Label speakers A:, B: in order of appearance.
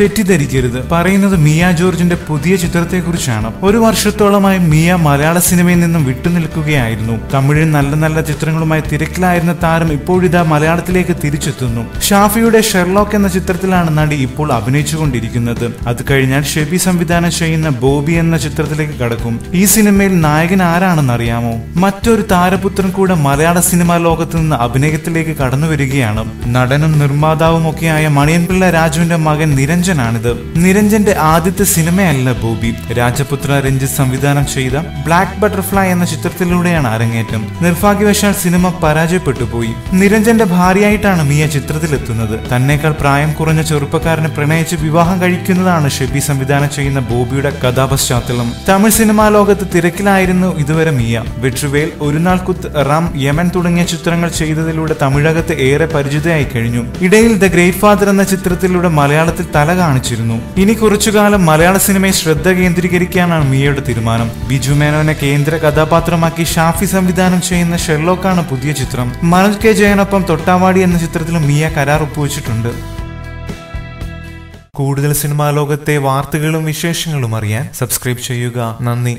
A: തെറ്റിദ്ധരിക്കരുത്. പറയുന്നത് മിയ ജോർജിന്റെ പുതിയ ചിത്രത്തെക്കുറിച്ചാണ്. ഒരു വർഷത്തോളമായി മിയ മലയാള സിനിമയിൽ നിന്നും വിട്ടുനിൽക്കുകയായിരുന്നു. തമിഴിൽ നല്ല നല്ല ചിത്രങ്ങളുമായി തിരക്കിലായിരുന്ന താരം ഇപ്പോഴിതാ മലയാളത്തിലേക്ക് തിരിച്ചെത്തുന്നു. ഷാഫിയുടെ ഷെർലോക്ക് എന്ന ചിത്രത്തിലാണ് നടി ഇപ്പോൾ അഭിനയിച്ചുകൊണ്ടിരിക്കുന്നത്. അത് കഴിഞ്ഞാൽ ഷെബി സംവിധാനം ചെയ്യുന്ന ബോബി എന്ന ചിത്രത്തിലേക്ക് കടക്കും. ഈ സിനിമയിൽ നായകൻ ആരാണെന്ന് അറിയാമോ മറ്റൊരു താരപുത്രൻ കൂടെ മലയാള സിനിമാ ലോകത്ത് നിന്ന് അഭിനയത്തിലേക്ക് കടന്നു വരികയാണ് നടനും നിർമ്മാതാവും ഒക്കെയായ മണിയൻപിള്ള രാജുവിന്റെ മകൻ നിരഞ്ജനാണിത് നിരഞ്ജന്റെ ആദ്യത്തെ സിനിമയല്ല ബോബി. രാജപുത്ര രഞ്ജിത്ത് സംവിധാനം ചെയ്ത ബ്ലാക്ക് ബട്ടർഫ്ലൈ എന്ന ചിത്രത്തിലൂടെയാണ് അരങ്ങേറ്റം. നിർഭാഗ്യവശാൽ സിനിമ പരാജയപ്പെട്ടു പോയി. നിരഞ്ജന്റെ ഭാര്യയായിട്ടാണ് മിയ ചിത്രത്തിലെത്തുന്നത്. തന്നേക്കാൾ പ്രായം കുറഞ്ഞ ചെറുപ്പക്കാരനെ പ്രണയിച്ച് വിവാഹം കഴിക്കുന്നതാണ് ഷെബി സംവിധാനം ചെയ്യുന്ന ബോബിയുടെ കഥാപശ്ചാത്തലം. തമിഴ് സിനിമാ ലോകത്ത് തിരക്കിലായിരുന്നു ഇതുവരെ മിയ. വെട്രുവേൽ ഒരു നാൾ കുത്ത് റാം യമൻ തുടങ്ങിയ ചിത്രങ്ങൾ ചെയ്തതിലൂടെ തമിഴകത്ത് ഏറെ പരിചിതയായി കഴിഞ്ഞു. ഇടയിൽ ദ ഗ്രേറ്റ് ഫാദർ എന്ന ചിത്രത്തിലൂടെ മലയാളത്തിൽ തല കാണിച്ചിരുന്നു. ഇനി കുറച്ചുകാലം മലയാള സിനിമയെ ശ്രദ്ധ കേന്ദ്രീകരിക്കാനാണ് മിയയുടെ തീരുമാനം. ബിജു മേനോനെ കേന്ദ്ര കഥാപാത്രമാക്കി ഷാഫി സംവിധാനം ചെയ്യുന്ന ഷെർലോക്കാണ് പുതിയ ചിത്രം. മനോജ് കെ ജയനൊപ്പം തൊട്ടാവാടി എന്ന ചിത്രത്തിലും മിയ കരാർ ഒപ്പുവെച്ചിട്ടുണ്ട്. കൂടുതൽ സിനിമാ ലോകത്തെ വാർത്തകളും വിശേഷങ്ങളും അറിയാൻ സബ്സ്ക്രൈബ് ചെയ്യുക. നന്ദി.